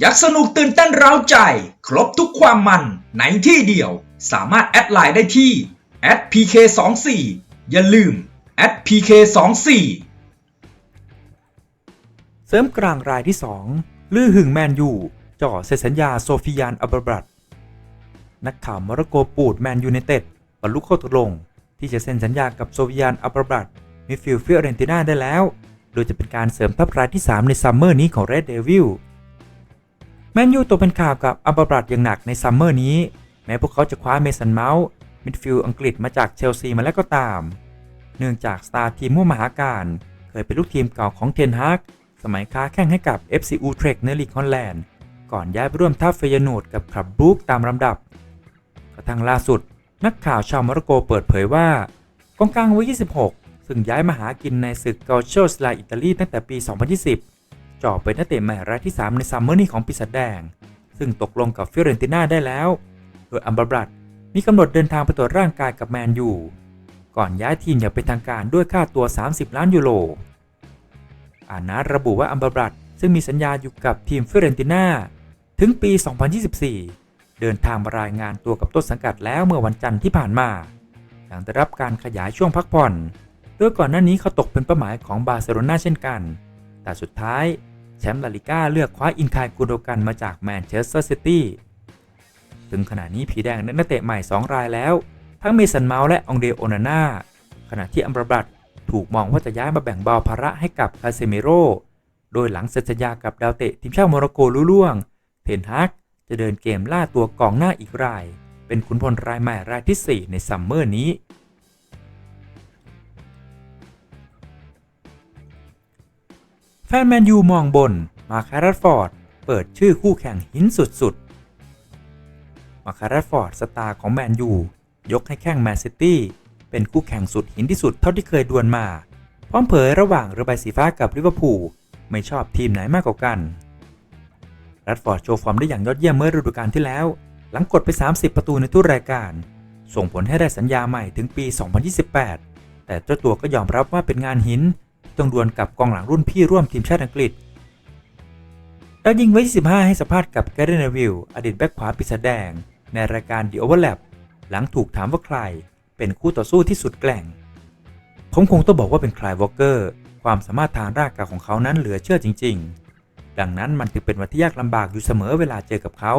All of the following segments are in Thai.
อยากสนุกตื่นเต้นเร้าใจ ครบทุกความมันในที่เดียว สามารถแอดไลน์ได้ที่ @pk24 อย่าลืม @pk24 เสริมกลางรายที่ 2 ลือหึงแมนยูจ่อเซ็นสัญญาโซฟิยานอับราบัตนักข่าวมร็อกโกปูดแมนยูไนเต็ดบรรลุข้อตกลง ที่จะเซ็นสัญญากับโซฟิยานอับราบัตมิฟิลฟิอเรนติน่าได้แล้ว โดยจะเป็นการเสริมทัพรายที่ 3 ในซัมเมอร์นี้ของเรดเดวิล แมนยูตกเป็นข่าวกับอับรัตอย่างหนักในซัมเมอร์นี้ แม้พวกเขาจะคว้าเมสันเมาส์มิดฟิลด์อังกฤษมาจากเชลซีมาแล้วก็ตาม เนื่องจากสตาร์ทีมมั่วมหาการ เคยเป็นลูกทีมเก่าของเทนฮากสมัยค้าแข่งให้กับ FC Utrecht ในลีกฮอลแลนด์ ก่อนย้ายไปร่วมทัพเฟยโนดกับคลับบรูกตามลำดับ กระทั่งล่าสุด นักข่าวชาวโมร็อกโกเปิดเผยว่ากองกลางวัย 26 ซึ่งย้ายมาหากินในศึกเกาโชสลาอิตาลีตั้งแต่ปี 2020 จ่อเป็นนักเตะใหม่รายที่ 3 ในซัมเมอร์นี้ของปีศาจแดง ซึ่งตกลงกับฟิเรนติน่าได้แล้ว โดยอัมบาบรัตมีกำหนดเดินทางไปตรวจร่างกายกับแมนยูก่อนย้ายทีมอย่างเป็นทางการด้วยค่าตัว 30 ล้านยูโร อานาระบุว่าอัมบาบรัตซึ่งมีสัญญาอยู่กับทีมฟิเรนติน่าถึงปี 2024 เดินทางมารายงานตัวกับต้นสังกัดแล้วเมื่อวันจันทร์ที่ผ่านมา หลังได้รับการขยายช่วงพักผ่อนโดยก่อนหน้านี้เขาตกเป็นเป้าหมายของบาร์เซโลนาเช่นกัน แต่สุดท้าย แชมป์ลาลิก้าเลือกคว้าอินคายกูโดกันมาจากแมนเชสเตอร์ซิตี้ถึงขณะนี้ผีแดงได้นักเตะใหม่ 2 รายแล้ว ทั้งเมสันเมาส์และองเดโอนาน่าขณะที่อัมบาบัตถูกมองว่าจะย้ายมาแบ่งเบาภาระให้กับคาเซเมโรโดยหลังเซ็นสัญญากับดาวเตะทีมชาติโมร็อกโกลุล่วง เทนฮักจะเดินเกมล่าตัวกองหน้าอีกราย เป็นขุนพลรายใหม่รายที่ 4 ในซัมเมอร์นี้ ฟนแมนยูมองบน มาคารัตฟอร์ด เปิดชื่อคู่แข่งหินสุดๆ มาคารัตฟอร์ดสตาร์ของแมนยูยกให้แข่งแมนซิตี้เป็นคู่แข่งสุดหินที่สุดเท่าที่เคยดวลมา พร้อมเผยระหว่างเรือใบสีฟ้ากับลิเวอร์พูลไม่ชอบทีมไหนมากกว่ากัน รัดฟอร์ดโชว์ฟอร์มได้อย่างยอดเยี่ยมเมื่อฤดูกาลที่แล้ว หลังกดไป 30 ประตูในทุกรายการ ส่งผลให้ได้สัญญาใหม่ถึงปี 2028 แต่เจ้าตัวก็ยอมรับว่าเป็นงานหิน ต้องดวลกับกองหลังรุ่นพี่ร่วมทีมชาติอังกฤษดาวยิงไว้25 ให้สัมภาษณ์กับแกเรนวิลอดีตแบ็คขวาปีศาจแดง ในรายการ The Overlap หลังถูกถามว่าใคร เป็นคู่ต่อสู้ที่สุดแกร่ง ผมคงต้องบอกว่าเป็นคลายวอลเกอร์ ความสามารถทางร่างกายของเขานั้นเหลือเชื่อจริง ๆ ดังนั้นมันจึงเป็นวันที่ยากลำบากอยู่เสมอเวลาเจอกับเขา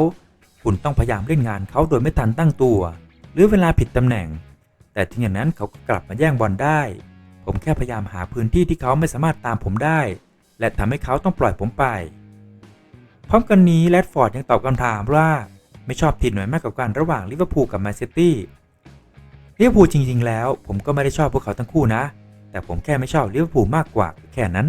คุณต้องพยายามเล่นงานเขาโดยไม่ทันตั้งตัว หรือเวลาผิดตำแหน่ง แต่ถึงอย่างนั้นเขาก็กลับมาแย่งบอลได้ ผมแค่พยายามหาพื้นที่ที่เขาไม่สามารถตามผมได้ และทำให้เขาต้องปล่อยผมไป พร้อมกันนี้แรดฟอร์ดยังตอบคำถามว่าไม่ชอบทีมไหนมากกว่ากันระหว่างลิเวอร์พูลกับแมนซิตี้ลิเวอร์พูลจริง ๆ แล้ว ผมก็ไม่ได้ชอบพวกเขาทั้งคู่นะ แต่ผมแค่ไม่ชอบลิเวอร์พูลมากกว่าแค่นั้น